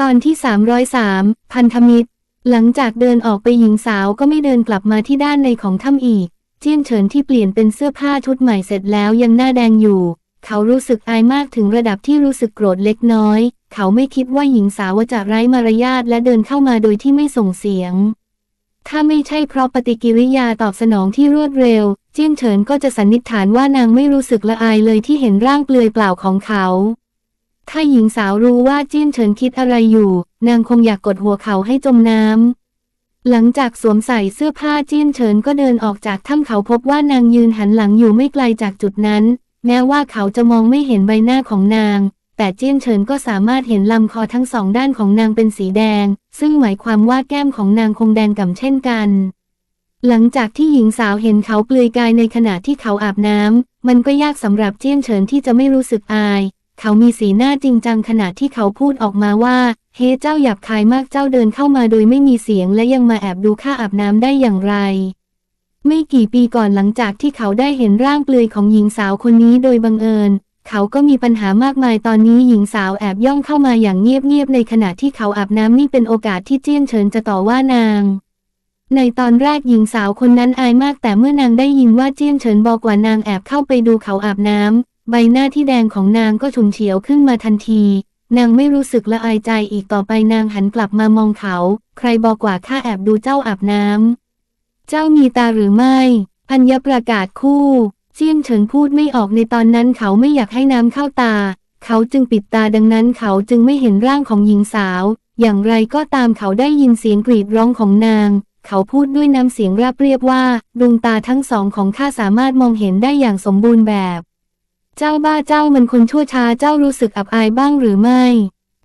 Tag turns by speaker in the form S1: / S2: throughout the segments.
S1: ตอนที่ 303 พันธมิตร หลังจากเดินออกไปหญิงสาวก็ไม่เดินกลับมาที่ด้านในของถ้ำอีก เจี้ยนเฉินที่เปลี่ยนเป็นเสื้อผ้าชุดใหม่เสร็จแล้วยังหน้าแดงอยู่ เขารู้สึกอายมากถึงระดับที่รู้สึกโกรธเล็กน้อย เขาไม่คิดว่าหญิงสาวจะไร้มารยาทและเดินเข้ามาโดยที่ไม่ส่งเสียง ถ้าไม่ใช่เพราะปฏิกิริยาตอบสนองที่รวดเร็ว เจี้ยนเฉินก็จะสันนิษฐานว่านางไม่รู้สึกละอายเลยที่เห็นร่างเปลือยเปล่าของเขา ถ้าหญิงสาวรู้ว่าจี้นเฉินคิดอะไรอยู่ นางคงอยากกดหัวเขาให้จมน้ำ หลังจากสวมใส่เสื้อผ้าจี้นเฉินก็เดินออกจากถ้ำเขาพบว่านางยืนหันหลังอยู่ไม่ไกลจากจุดนั้น แม้ว่าเขาจะมองไม่เห็นใบหน้าของนาง แต่จี้นเฉินก็สามารถเห็นลำคอทั้งสองด้านของนางเป็นสีแดง ซึ่งหมายความว่าแก้มของนางคงแดงก่ำเช่นกัน หลังจากที่หญิงสาวเห็นเขาเปลือยกายในขณะที่เขาอาบน้ำมันก็ยากสำหรับเจี้ยนเฉินที่จะไม่รู้สึกอาย เขามีสีหน้าจริงจังขณะที่เขาพูดออกมาว่า เฮ้เจ้าหยาบคายมากเจ้าเดินเข้ามาโดยไม่มีเสียงและยังมาแอบดูข้าอาบน้ำได้อย่างไร ไม่กี่ปีก่อนหลังจากที่เขาได้เห็นร่างเปลือยของหญิงสาวคนนี้โดยบังเอิญ เขาก็มีปัญหามากมายตอนนี้หญิงสาวแอบย่องเข้ามาอย่างเงียบๆในขณะที่เขาอาบน้ำนี่เป็นโอกาสที่เจี้ยนเฉินจะต่อว่านางในตอนแรกหญิงสาวคนนั้นอายมากแต่เมื่อนางได้ยินว่าเจี้ยนเฉินบอกว่านางแอบเข้าไปดูเขาอาบน้ำ ใบหน้าที่แดงของนางก็ฉุนเฉียวขึ้นมาทันที นางไม่รู้สึกละอายใจอีกต่อไปนางหันกลับมามองเขา ใครบอกว่าข้าแอบดูเจ้าอาบน้ำ เจ้ามีตาหรือไม่ พัญญประกาศคู่เจียนเฉินพูดไม่ออกในตอนนั้นเขาไม่อยากให้น้ำเข้าตา เขาจึงปิดตาดังนั้นเขาจึงไม่เห็นร่างของหญิงสาว อย่างไรก็ตามเขาได้ยินเสียงกรีดร้องของนาง เขาพูดด้วยน้ำเสียงราบเรียบว่าดวงตาทั้งสองของข้าสามารถมองเห็นได้อย่างสมบูรณ์แบบ เจ้าบ้าเจ้ามันคนชั่วช้าเจ้ารู้สึกอับอายบ้างหรือไม่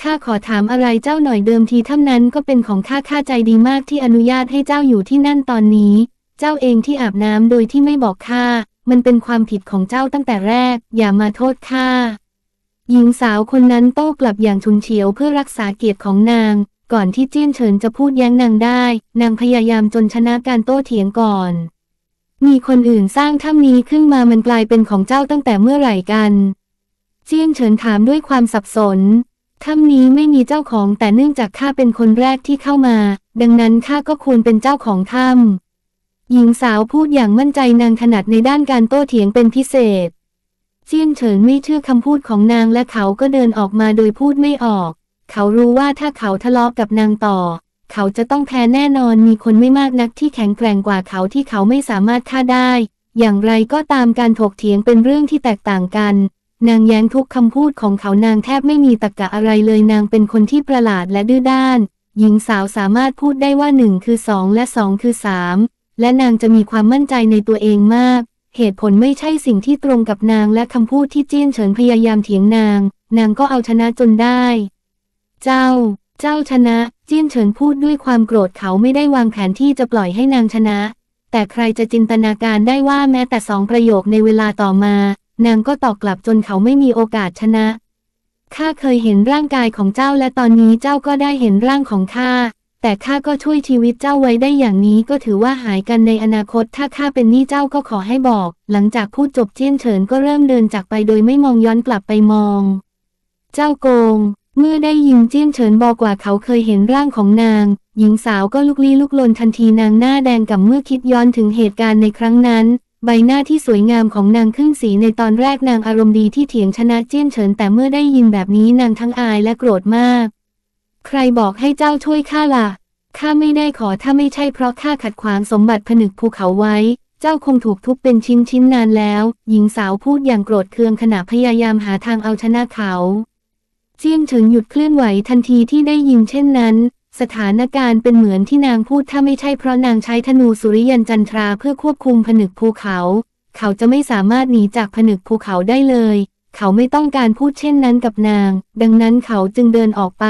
S1: ข้าขอถามอะไรเจ้าหน่อยเดิมทีท่านั้นก็เป็นของข้าข้าใจดีมากที่อนุญาตให้เจ้าอยู่ที่นั่นตอนนี้ เจ้าเองที่อาบน้ำโดยที่ไม่บอกข้ามันเป็นความผิดของเจ้าตั้งแต่แรก อย่ามาโทษข้าหญิงสาวคนนั้นโต้กลับอย่างฉุนเฉียวเพื่อรักษาเกียรติของนาง ก่อนที่เจี้ยนเฉินจะพูดแย้งนางได้ นางพยายามจนชนะการโต้เถียงก่อน มีคนอื่นสร้างถ้ำนี้ขึ้นมามันกลายเป็นของเจ้าตั้งแต่เมื่อไหร่กัน เจียนเฉินถามด้วยความสับสน ถ้ำนี้ไม่มีเจ้าของแต่เนื่องจากข้าเป็นคนแรกที่เข้ามา ดังนั้นข้าก็ควรเป็นเจ้าของถ้ำหญิงสาวพูดอย่างมั่นใจนางถนัดในด้านการโต้เถียงเป็นพิเศษ เจียนเฉินไม่เชื่อคำพูดของนางและเขาก็เดินออกมาโดยพูดไม่ออก เขารู้ว่าถ้าเขาทะเลาะกับนางต่อ เขาจะต้องแพ้แน่นอนมีคนไม่มากนักที่แข็งแกร่งกว่าเขาที่เขาไม่สามารถฆ่าได้ อย่างไรก็ตามการถกเถียงเป็นเรื่องที่แตกต่างกัน นางแย้งทุกคำพูดของเขานางแทบไม่มีตรรกะอะไรเลยนางเป็นคนที่ประหลาดและดื้อด้าน หญิงสาวสามารถพูดได้ว่าหนึ่งคือสองและสองคือสามและนางจะมีความมั่นใจในตัวเองมาก เหตุผลไม่ใช่สิ่งที่ตรงกับนางและคำพูดที่เจี้ยนเฉินพยายามเถียงนาง นางก็เอาชนะจนได้ เจ้า เจ้าชนะ เจี้ยนเฉินพูดด้วยความโกรธเขาไม่ได้วางแผนที่จะปล่อยให้นางชนะ แต่ใครจะจินตนาการได้ว่าแม้แต่สองประโยคในเวลาต่อมา นางก็ตอบกลับจนเขาไม่มีโอกาสชนะ ข้าเคยเห็นร่างกายของเจ้าและตอนนี้เจ้าก็ได้เห็นร่างของข้า แต่ข้าก็ช่วยชีวิตเจ้าไว้ได้อย่างนี้ก็ถือว่าหายกันในอนาคต ถ้าข้าเป็นหนี้เจ้าก็ขอให้บอก หลังจากพูดจบเจี้ยนเฉินก็เริ่มเดินจากไปโดยไม่มองย้อนกลับไปมอง เจ้าโกง เมื่อได้ยินเจี้ยนเฉินบอกว่าเขาเคยเห็นร่างของนาง หญิงสาวก็ลุกลี้ลุกลนทันทีนางหน้าแดงกับเมื่อคิดย้อนถึงเหตุการณ์ในครั้งนั้น ใบหน้าที่สวยงามของนางขึ้นสีในตอนแรกนางอารมณ์ดีที่เถียงชนะเจี้ยนเฉินแต่เมื่อได้ยินแบบนี้นางทั้งอายและโกรธมาก ใครบอกให้เจ้าช่วยข้าล่ะข้าไม่ได้ขอถ้าไม่ใช่เพราะข้าขัดขวางสมบัติผนึกภูเขาไว้ เจ้าคงถูกทุบเป็นชิ้นชิ้นนานแล้ว หญิงสาวพูดอย่างโกรธเคืองขณะพยายามหาทางเอาชนะเขา เจียงเฉิงหยุดเคลื่อนไหวทันทีที่ได้ยินเช่นนั้น สถานการณ์เป็นเหมือนที่นางพูดถ้าไม่ใช่เพราะนางใช้ธนูสุริยันจันทราเพื่อควบคุมผนึกภูเขา เขาจะไม่สามารถหนีจากผนึกภูเขาได้เลย เขาไม่ต้องการพูดเช่นนั้นกับนาง ดังนั้นเขาจึงเดินออกไป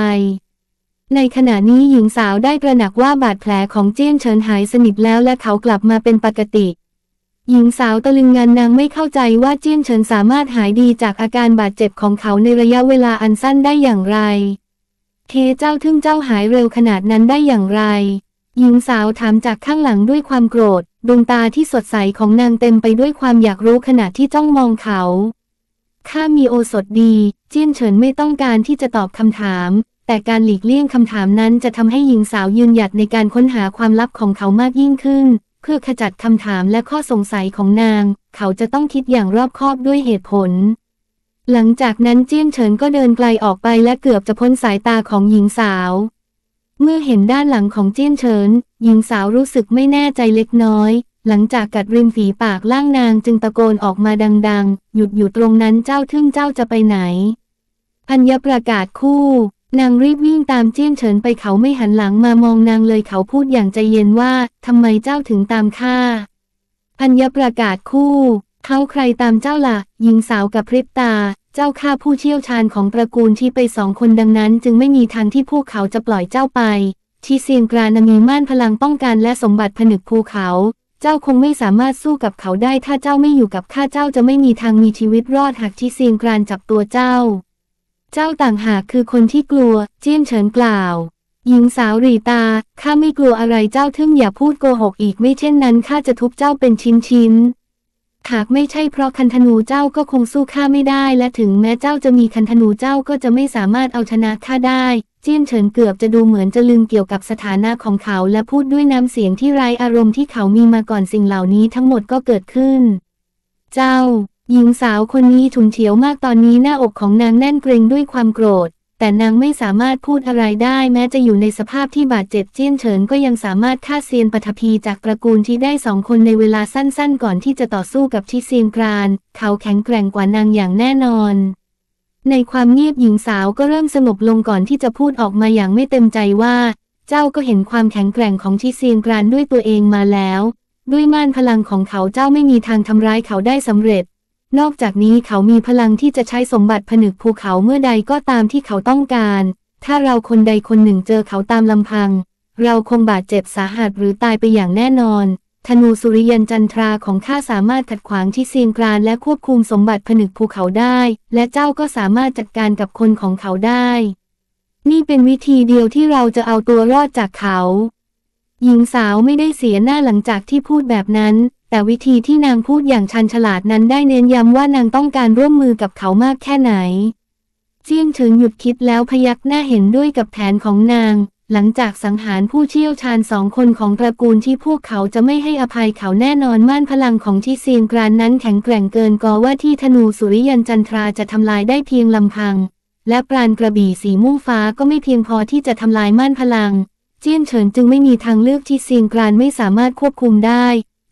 S1: ในขณะนี้หญิงสาวได้ตระหนักว่าบาดแผลของเจี้ยนเฉินหายสนิทแล้วและเขากลับมาเป็นปกติ หญิงสาวตะลึงงานนางไม่เข้าใจว่าเจี้ยนเฉินสามารถหายดีจากอาการบาดเจ็บของเขาในระยะเวลาอันสั้นได้อย่างไร เทเจ้าทึ่งเจ้าหายเร็วขนาดนั้นได้อย่างไร หญิงสาวถามจากข้างหลังด้วยความโกรธ ดวงตาที่สดใสของนางเต็มไปด้วยความอยากรู้ขณะที่จ้องมองเขา ข้ามีโอสถดี เจี้ยนเฉินไม่ต้องการที่จะตอบคำถาม แต่การหลีกเลี่ยงคำถามนั้นจะทำให้หญิงสาวยืนหยัดในการค้นหาความลับของเขามากยิ่งขึ้น เพื่อขจัดคำถามและข้อสงสัยของนาง เขาจะต้องคิดอย่างรอบคอบด้วยเหตุผล หลังจากนั้นเจี้ยนเฉินก็เดินไกลออกไปและเกือบจะพ้นสายตาของหญิงสาว เมื่อเห็นด้านหลังของเจี้ยนเฉิน หญิงสาวรู้สึกไม่แน่ใจเล็กน้อย หลังจากกัดริมฝีปากล่างนางจึงตะโกนออกมาดัง ๆ หยุดอยู่ตรงนั้นเจ้าทึ่งเจ้าจะไปไหน พัญญประกาศคู่ นางรีบวิ่งตามเจี้ยนเฉินไปเขาไม่หันหลังมามองนางเลยเขาพูดอย่างใจเย็นว่าทำไมเจ้าถึงตามข้าพัญญประกาศคู่เขาใครตามเจ้าละ่ะ หญิงสาวกับพริบตา เจ้าข้าผู้เชี่ยวชาญของตระกูลที่ไปสองคนดังนั้น จึงไม่มีทางที่พวกเขาจะปล่อยเจ้าไป ที่เซียงกรานมีม่านพลังป้องกันและสมบัติผนึกภูเขา เจ้าคงไม่สามารถสู้กับเขาได้ ถ้าเจ้าไม่อยู่กับข้าเจ้าจะไม่มีทางมีชีวิตรอดหากที่เซียงกรานจับตัวเจ้า เจ้าต่างหากคือคนที่กลัว เจี้ยนเฉินกล่าว หญิงสาวรีตา ข้าไม่กลัวอะไรเจ้าทึ่งอย่าพูดโกหกอีกไม่เช่นนั้นข้าจะทุบเจ้าเป็นชิ้นชิ้นๆหากไม่ใช่เพราะคันธนูเจ้าก็คงสู้ข้าไม่ได้ และถึงแม้เจ้าจะมีคันธนูเจ้าก็จะไม่สามารถเอาชนะข้าได้ เจี้ยนเฉินเกือบจะดูเหมือนจะลืมเกี่ยวกับสถานะของเขา และพูดด้วยน้ำเสียงที่ไร้อารมณ์ที่เขามีมาก่อนสิ่งเหล่านี้ทั้งหมดก็เกิดขึ้น เจ้า หญิงสาวคนนี้ฉุนเฉียวมากตอนนี้หน้าอกของนางแน่นเกรงด้วยความโกรธ แต่นางไม่สามารถพูดอะไรได้แม้จะอยู่ในสภาพที่บาดเจ็บเจี้ยนเฉินก็ยังสามารถฆ่าเซียนปฐพีจากตระกูลที่ได้สองคนในเวลาสั้นๆ ก่อนที่จะต่อสู้กับทิเซียนกราน เขาแข็งแกร่งกว่านางอย่างแน่นอน ในความเงียบหญิงสาวก็เริ่มสงบลงก่อนที่จะพูดออกมาอย่างไม่เต็มใจว่า เจ้าก็เห็นความแข็งแกร่งของทิเซียนกรานด้วยตัวเองมาแล้ว ด้วยม่านพลังของเขาเจ้าไม่มีทางทำร้ายเขาได้สำเร็จ นอกจากนี้เขามีพลังที่จะใช้สมบัติผนึกภูเขาเมื่อใดก็ตามที่เขาต้องการ ถ้าเราคนใดคนหนึ่งเจอเขาตามลำพัง เราคงบาดเจ็บสาหัสหรือตายไปอย่างแน่นอน ธนูสุริยันจันทราของข้าสามารถขัดขวางที่เซียงกรานและควบคุมสมบัติผนึกภูเขาได้ และเจ้าก็สามารถจัดการกับคนของเขาได้ นี่เป็นวิธีเดียวที่เราจะเอาตัวรอดจากเขา หญิงสาวไม่ได้เสียหน้าหลังจากที่พูดแบบนั้น แต่วิธีที่นางพูดอย่างชันฉลาดนั้นได้เน้นย้ำว่านางต้องการร่วมมือกับเขามากแค่ไหน เจียงเฉินหยุดคิดแล้วพยักหน้าเห็นด้วยกับแผนของนาง หลังจากสังหารผู้เชี่ยวชาญสองคนของตระกูลที่พวกเขาจะไม่ให้อภัยเขาแน่นอนม่านพลังของที่เซียงกรานนั้นแข็งแกร่งเกินกอว่าที่ธนูสุริยันจันทราจะทำลายได้เพียงลำพัง และปราณกระบี่สีม่วงฟ้าก็ไม่เพียงพอที่จะทำลายม่านพลัง เจียนเฉินจึงไม่มีทางเลือกที่เซียงกรานไม่สามารถควบคุมได้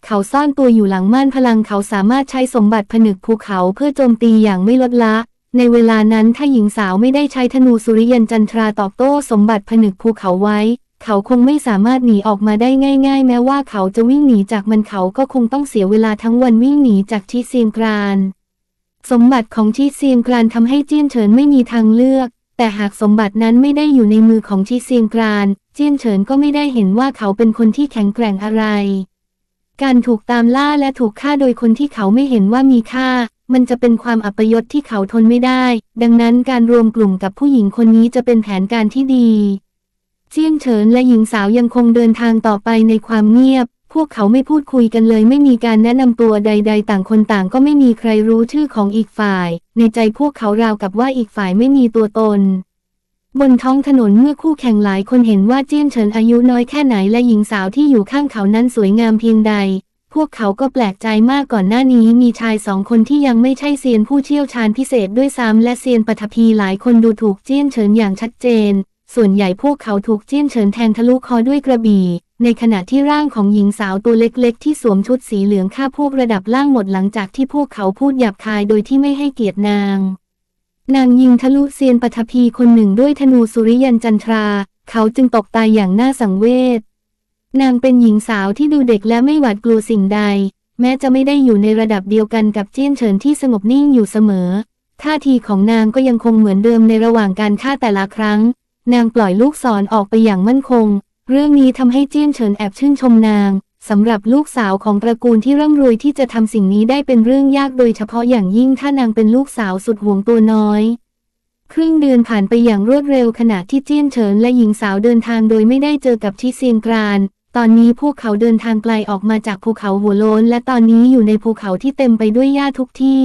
S1: เขาซ่อนตัวอยู่หลังม่านพลังเขาสามารถใช้สมบัติผนึกภูเขาเพื่อโจมตีอย่างไม่ลดละ ในเวลานั้นถ้าหญิงสาวไม่ได้ใช้ธนูสุริยันจันทราตอบโต้สมบัติผนึกภูเขาไว้ เขาคงไม่สามารถหนีออกมาได้ง่าย ๆ แม้ว่าเขาจะวิ่งหนีจากมันเขาก็คงต้องเสียเวลาทั้งวันวิ่งหนีจากที่เซียงกราน สมบัติของชีเซียงกรานทำให้เจี้ยนเฉินไม่มีทางเลือกแต่หากสมบัตินั้นไม่ได้อยู่ในมือของชีเซียงกราน เจี้ยนเฉินก็ไม่ได้เห็นว่าเขาเป็นคนที่แข็งแกร่งอะไร การถูกตามล่าและถูกฆ่าโดยคนที่เขาไม่เห็นว่ามีค่า มันจะเป็นความอัปยศที่เขาทนไม่ได้ ดังนั้นการรวมกลุ่มกับผู้หญิงคนนี้จะเป็นแผนการที่ดี เจียงเฉินและหญิงสาวยังคงเดินทางต่อไปในความเงียบ พวกเขาไม่พูดคุยกันเลย ไม่มีการแนะนำตัวใด ๆ ต่างคนต่างก็ไม่มีใครรู้ชื่อของอีกฝ่าย ในใจพวกเขาราวกับว่าอีกฝ่ายไม่มีตัวตน บนท้องถนนเมื่อคู่แข่งหลายคนเห็นว่าเจี้ยนเฉินอายุน้อยแค่ไหนและหญิงสาวที่อยู่ข้างเขานั้นสวยงามเพียงใด พวกเขาก็แปลกใจมากก่อนหน้านี้มีชายสองคนที่ยังไม่ใช่เซียนผู้เชี่ยวชาญพิเศษด้วยซ้ำและเซียนปฐพีหลายคนดูถูกเจี้ยนเฉินอย่างชัดเจน ส่วนใหญ่พวกเขาถูกเจี้ยนเฉินแทงทะลุคอด้วยกระบี่ ในขณะที่ร่างของหญิงสาวตัวเล็กๆ ที่สวมชุดสีเหลืองฆ่าพวกระดับล่างหมดหลังจากที่พวกเขาพูดหยาบคายโดยที่ไม่ให้เกียรตินาง นางยิงทะลุเซียนปฐพีคนหนึ่งด้วยธนูสุริยันจันทรา เขาจึงตกตายอย่างน่าสังเวช นางเป็นหญิงสาวที่ดูเด็กและไม่หวาดกลัวสิ่งใด แม้จะไม่ได้อยู่ในระดับเดียวกันกับเจี้ยนเฉินที่สงบนิ่งอยู่เสมอ ท่าทีของนางก็ยังคงเหมือนเดิมในระหว่างการฆ่าแต่ละครั้ง นางปล่อยลูกศรอออกไปอย่างมั่นคง เรื่องนี้ทำให้เจี้ยนเฉินแอบชื่นชมนาง สำหรับลูกสาวของตระกูลที่ร่ำรวยที่จะทำสิ่งนี้ได้เป็นเรื่องยากโดยเฉพาะอย่างยิ่งถ้านางเป็นลูกสาวสุดห่วงตัวน้อย ครึ่งเดือนผ่านไปอย่างรวดเร็วขณะที่เจี้ยนเฉินและหญิงสาวเดินทางโดยไม่ได้เจอกับที่เซียงกรานตอนนี้พวกเขาเดินทางไกลออกมาจากภูเขาหัวโลนและตอนนี้อยู่ในภูเขาที่เต็มไปด้วยหญ้าทุกที่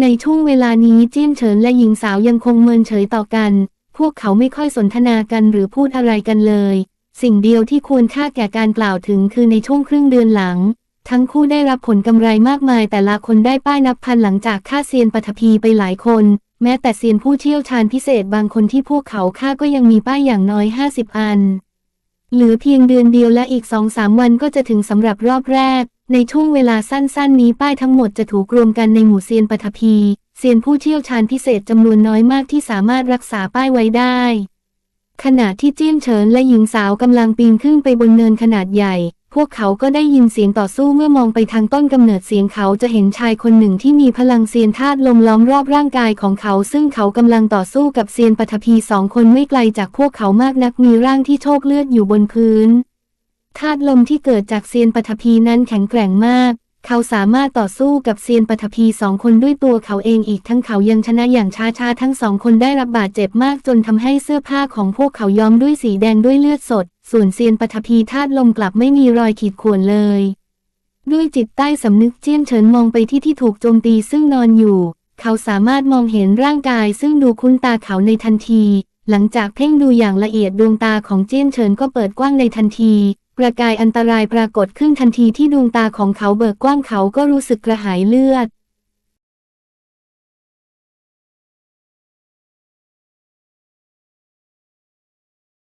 S1: ในช่วงเวลานี้เจี้ยนเฉินและหญิงสาวยังคงเมินเฉยต่อกัน พวกเขาไม่ค่อยสนทนากันหรือพูดอะไรกันเลย สิ่งเดียวที่ควรค่าแก่การกล่าวถึงคือในช่วงครึ่งเดือนหลัง ทั้งคู่ได้รับผลกำไรมากมายแต่ละคนได้ป้ายนับพันหลังจากฆ่าเซียนปฐพีไปหลายคน แม้แต่เซียนผู้เชี่ยวชาญพิเศษบางคนที่พวกเขาฆ่าก็ยังมีป้ายอย่างน้อย 50 อัน เหลือเพียงเดือนเดียวและอีกสองสามวันก็จะถึงสำหรับรอบแรก ในช่วงเวลาสั้นๆ นี้ป้ายทั้งหมดจะถูกรวมกันในหมู่เซียนปฐพีเซียนผู้เชี่ยวชาญพิเศษจำนวนน้อยมากที่สามารถรักษาป้ายไว้ได้ ขณะที่จี้นเฉินและหญิงสาวกำลังปีนขึ้นไปบนเนินขนาดใหญ่ พวกเขาก็ได้ยินเสียงต่อสู้เมื่อมองไปทางต้นกำเนิดเสียงเขาจะเห็นชายคนหนึ่งที่มีพลังเซียนธาตุลมล้อมรอบร่างกายของเขา ซึ่งเขากำลังต่อสู้กับเซียนปฐพีสองคนไม่ไกลจากพวกเขามากนักมีร่างที่โชคเลือดอยู่บนพื้นธาตุลมที่เกิดจากเซียนปฐพีนั้นแข็งแกร่งมาก เขาสามารถต่อสู้กับเซียนปฐพีสองคนด้วยตัวเขาเองอีกทั้งเขายังชนะอย่างช้าๆทั้งสองคนได้รับบาดเจ็บมากจนทำให้เสื้อผ้าของพวกเขาย้อมด้วยสีแดงด้วยเลือดสด ส่วนเซียนปฐพีธาตุลมกลับไม่มีรอยขีดข่วนเลย ด้วยจิตใต้สำนึกเจี้ยนเฉินมองไปที่ที่ถูกโจมตีซึ่งนอนอยู่ เขาสามารถมองเห็นร่างกายซึ่งดูคุ้นตาเขาในทันที หลังจากเพ่งดูอย่างละเอียดดวงตาของเจี้ยนเฉินก็เปิดกว้างในทันที ประกายอันตรายปรากฏขึ้นทันทีที่ดวงตาของเขาเบิกกว้างเขาก็รู้สึกกระหายเลือด